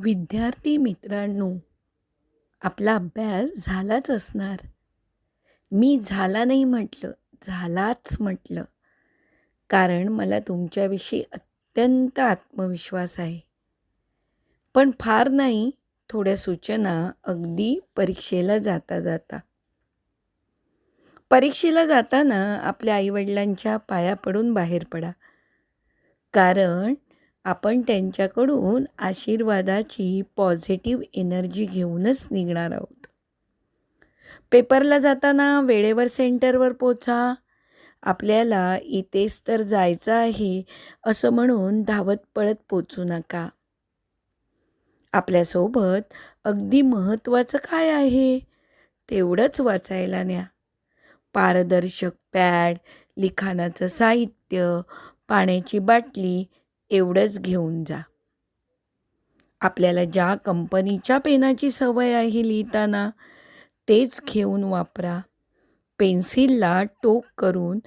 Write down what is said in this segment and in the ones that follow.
विद्यार्थी मित्रांनो आपला अभ्यास झालाच असणार. मी झाला नाही म्हटलं झालाच म्हटलं. कारण मला तुमच्याविषयी अत्यंत आत्मविश्वास आहे. पण फार नाही थोड्या सूचना अगदी परीक्षेला जाता जाता. परीक्षेला जाताना आपल्या आईवडिलांच्या पाया पडून बाहेर पडा. कारण आपण त्यांच्याकडून आशीर्वादाची पॉझिटिव्ह एनर्जी घेऊनच निघणार आहोत. पेपरला जाताना वेळेवर सेंटरवर पोचा. आपल्याला इथेच तर जायचं आहे असं म्हणून धावत पळत पोचू नका. आपल्यासोबत अगदी महत्त्वाचं काय आहे तेवढंच वाचायला न्या. पारदर्शक पॅड लिखाणाचं साहित्य पाण्याची बाटली एवढंच घेऊन जा. आपल्याला ज्या कंपनीच्या पेनाची सवय आहे लिहिताना तेच घेऊन वापरा. पेन्सिलला टोक करून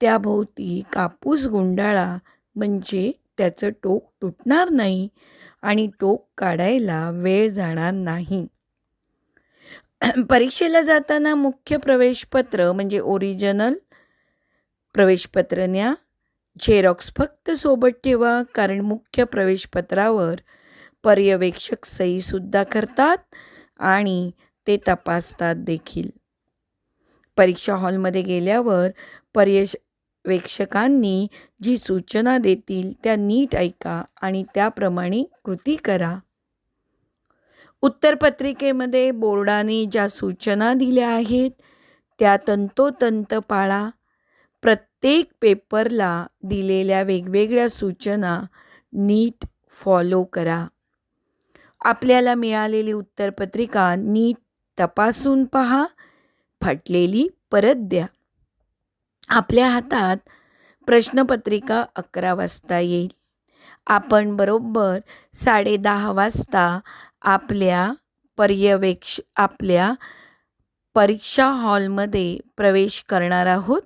त्याभोवती कापूस गुंडाळा म्हणजे त्याचं टोक तुटणार नाही आणि टोक काढायला वेळ जाणार नाही. परीक्षेला जाताना मुख्य प्रवेशपत्र म्हणजे ओरिजिनल प्रवेशपत्र न्या झेरॉक्स फक्त सोबत ठेवा कारण मुख्य प्रवेशपत्रावर पर्यवेक्षक सहीसुद्धा करतात आणि ते तपासतात देखील. परीक्षा हॉलमध्ये गेल्यावर पर्यवेक्षकांनी जी सूचना देतील त्या नीट ऐका आणि त्याप्रमाणे कृती करा. उत्तरपत्रिकेमध्ये बोर्डाने ज्या सूचना दिल्या आहेत त्या तंतोतंत पाळा. प्रत्येक पेपरला दिलेल्या वेगवेगळ्या सूचना नीट फॉलो करा. आपल्याला मिळालेली उत्तरपत्रिका नीट तपासून पहा फाटलेली परत द्या. आपल्या हातात प्रश्नपत्रिका अकरा वाजता येईल. आपण बरोबर साडे दहा वाजता आपल्या पर्यवेक्ष आपल्या परीक्षा हॉलमध्ये प्रवेश करणार आहोत.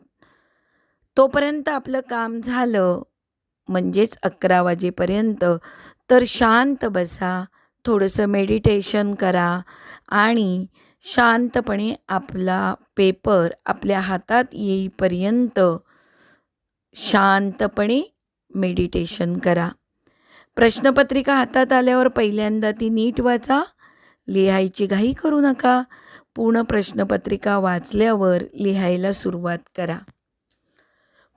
तोपर्यंत आपलं काम झालं म्हणजेच अकरा वाजेपर्यंत तर शांत बसा थोडंसं मेडिटेशन करा आणि शांतपणे आपला पेपर आपल्या हातात येईपर्यंत शांतपणे मेडिटेशन करा. प्रश्नपत्रिका हातात आल्यावर पहिल्यांदा ती नीट वाचा लिहायची घाई करू नका पूर्ण प्रश्नपत्रिका वाचल्यावर लिहायला सुरुवात करा.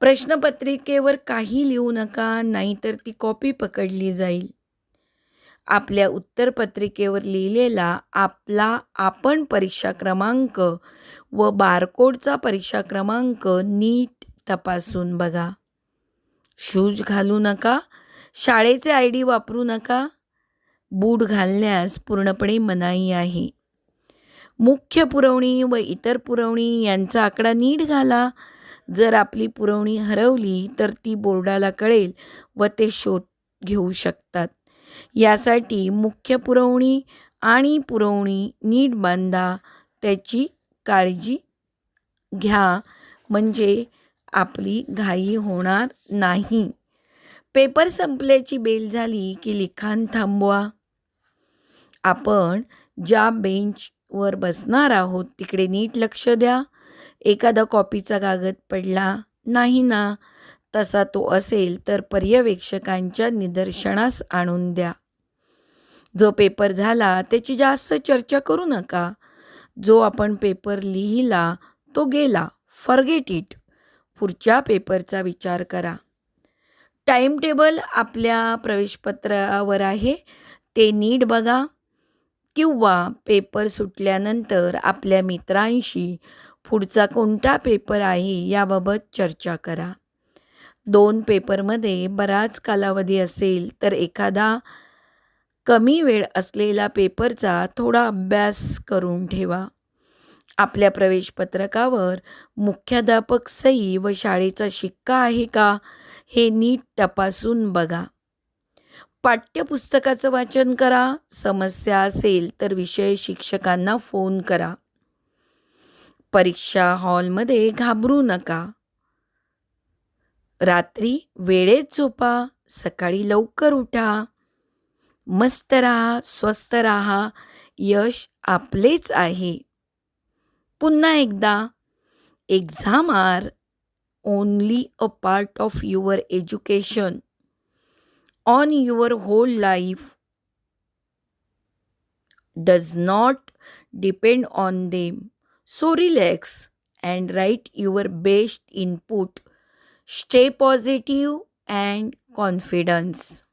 प्रश्नपत्रिकेवर काही लिहू नका नाहीतर ती कॉपी पकडली जाईल. आपल्या उत्तरपत्रिकेवर लिहिलेला आपला आपण परीक्षा क्रमांक व बारकोडचा परीक्षा क्रमांक नीट तपासून बघा. शूज घालू नका शाळेचे आय डी वापरू नका. बूट घालण्यास पूर्णपणे मनाई आहे. मुख्य पुरवणी व इतर पुरवणी यांचा आकडा नीट घाला. जर आपली पुरवणी हरवली तर ती बोर्डाला कळेल व ते शोध घेऊ शकतात. यासाठी मुख्य पुरवणी आणि पुरवणी नीट बांधा त्याची काळजी घ्या. म्हणजे आपली घाई होणार नाही. पेपर संपल्याची बेल झाली की लिखाण थांबवा. आपण ज्या बेंचवर बसणार आहोत तिकडे नीट लक्ष द्या. एखादा कॉपीचा कागद पडला नाही ना तसा तो असेल तर पर्यवेक्षकांच्या निदर्शनास आणून द्या. जो पेपर झाला त्याची जास्त चर्चा करू नका. जो आपण पेपर लिहिला तो गेला. Forget it. पुढच्या पेपरचा विचार करा. टाईम टेबल आपल्या प्रवेशपत्रावर आहे. ते नीट बघा. किंवा पेपर सुटल्यानंतर आपल्या मित्रांशी पुढचा कोणता पेपर आहे याबाबत चर्चा करा. दोन पेपरमध्ये बराच कालावधी असेल तर एखादा कमी वेळ असलेला पेपरचा थोडा अभ्यास करून ठेवा. आपल्या प्रवेशपत्रकावर मुख्याध्यापक सही व शाळेचा शिक्का आहे का हे नीट तपासून बघा. पाठ्यपुस्तकाचं वाचन करा. समस्या असेल तर विषय शिक्षकांना फोन करा. परीक्षा हॉलमध्ये घाबरू नका. रात्री वेळेत झोपा सकाळी लवकर उठा. मस्त राहा स्वस्त राहा यश आपलेच आहे. पुन्हा एकदा exam are only a part of your education on your whole life does not depend on them So relax and write your best input. Stay positive and confidence.